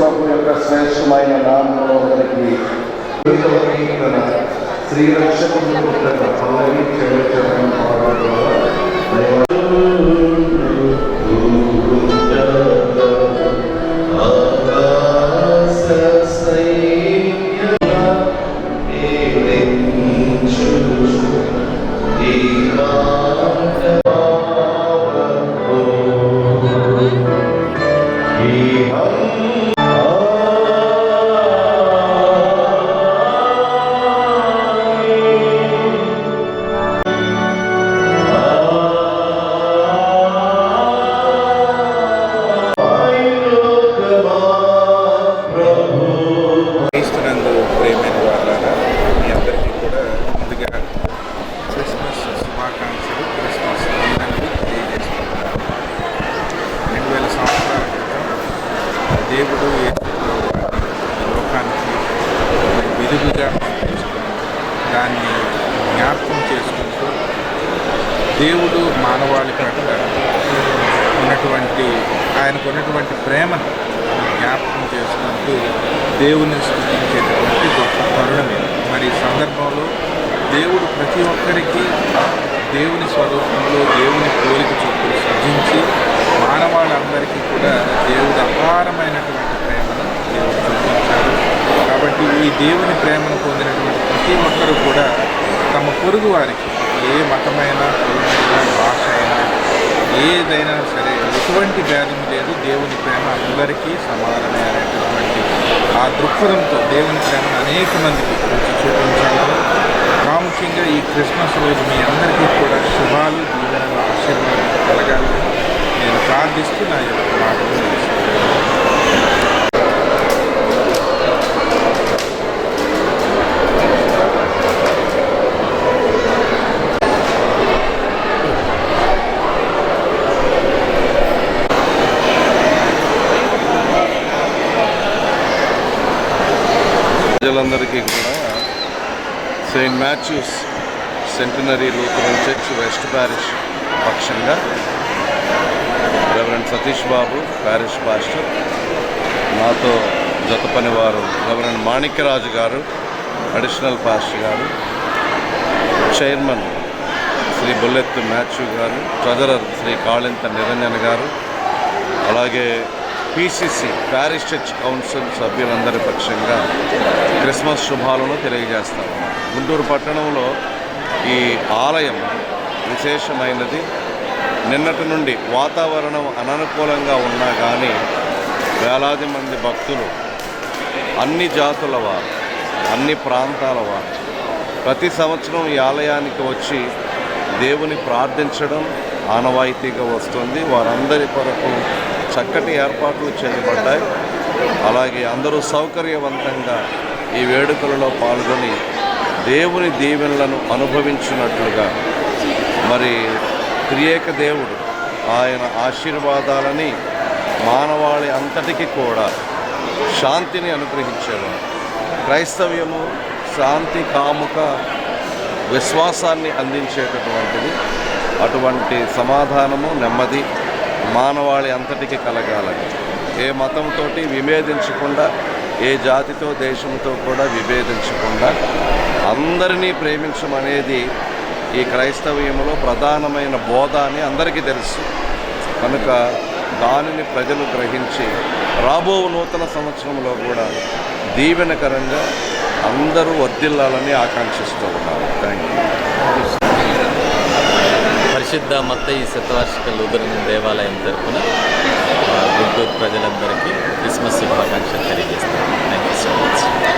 യേശുപ്രഭു ശ്രേഷ്ഠമായ നാമം നൽകി ശ്രീരക്ഷ విలువగా దాన్ని జ్ఞాపకం చేసుకుంటూ దేవుడు మానవాళి పట్ల ఉన్నటువంటి ఆయనకు ఉన్నటువంటి ప్రేమను జ్ఞాపకం చేసుకుంటూ దేవుని స్థుతించేటటువంటి గొప్ప తరుణం ఇది మరి ఈ సందర్భంలో దేవుడు ప్రతి ఒక్కరికి దేవుని స్వరూపంలో దేవుని పోలిక చొప్పున సృజించి మానవాళ్ళందరికీ కూడా దేవుడు అపారమైనటువంటి ప్రేమను దేవుడు చూపించాడు కాబట్టి ఈ దేవుని ప్రేమను పొందినటువంటి ప్రతి ఒక్కరు కూడా తమ పొరుగు వారికి ఏ మతమైన కులమైనా భాష అయినా ఏదైనా సరే ఎటువంటి భేదం లేదు. దేవుని ప్రేమ అందరికీ సమానమే అనేటటువంటి ఆ దృక్పథంతో దేవుని ప్రేమను అనేక మందికి రుచి చూపించాలని ప్రాముఖ్యంగా ఈ క్రిస్మస్ రోజు మీ అందరికీ కూడా శుభాలు దీవెనలు ఆశీర్వాదాలు కలగాలని నేను ప్రార్థిస్తూ నా యొక్క మాటలు ప్రజలందరికీ కూడా saint Matthews centenary Lutheran church west parish పక్షంగా reverend Satish Babu parish pastor నాతో జత పనివారు reverend Manikyaraju garu additional pastor garu chairman Shri Bullettu Matthew garu treasurer Shri Kalintha Niranjan garu అలాగే పిసిసి ప్యారిస్ చర్చ్ కౌన్సిల్ సభ్యులందరి పక్షంగా Christmas శుభాలను తెలియజేస్తాం గుంటూరు పట్టణంలో ఈ ఆలయం విశేషమైనది. నిన్నటి నుండి వాతావరణం అననుకూలంగా ఉన్నా కానీ వేలాది మంది భక్తులు అన్ని జాతుల వారు అన్ని ప్రాంతాల వారు ప్రతి సంవత్సరం ఈ ఆలయానికి వచ్చి దేవుని ప్రార్థించడం ఆనవాయితీగా వస్తుంది. వారందరి కొరకు చక్కటి ఏర్పాట్లు చేయబడ్డాయి. అలాగే అందరూ సౌకర్యవంతంగా ఈ వేడుకలలో పాల్గొని దేవుని దీవెనలను అనుభవించినట్లుగా మరి త్రియేక దేవుడు ఆయన ఆశీర్వాదాలని మానవాళి అంతటికి కూడా శాంతిని అనుగ్రహించేవాడు. క్రైస్తవ్యము శాంతి కాముక విశ్వాసాన్ని అందించేటటువంటిది. అటువంటి సమాధానము నెమ్మది మానవాళి అంతటికి కలగాలని. ఏ మతంతో విభేదించకుండా ఏ జాతితో దేశంతో కూడా విభేదించకుండా అందరినీ ప్రేమించమనేది ఈ క్రైస్తవ్యంలో ప్రధానమైన బోధ అని అందరికీ తెలుసు. కనుక దానిని ప్రజలు గ్రహించి రాబో నూతన సంవత్సరంలో కూడా దీవెనకరంగా అందరూ వర్ధిల్లాలని ఆకాంక్షిస్తూ ఉన్నారు థ్యాంక్ యూ పరిశుద్ధ మత్తయి శతవార్షిక లూదరన్ దేవాలయం తరఫున గుంటూరు ప్రజలందరికీ క్రిస్మస్ శుభాకాంక్షలు తెలియజేస్తాను థ్యాంక్ యూ సో మచ్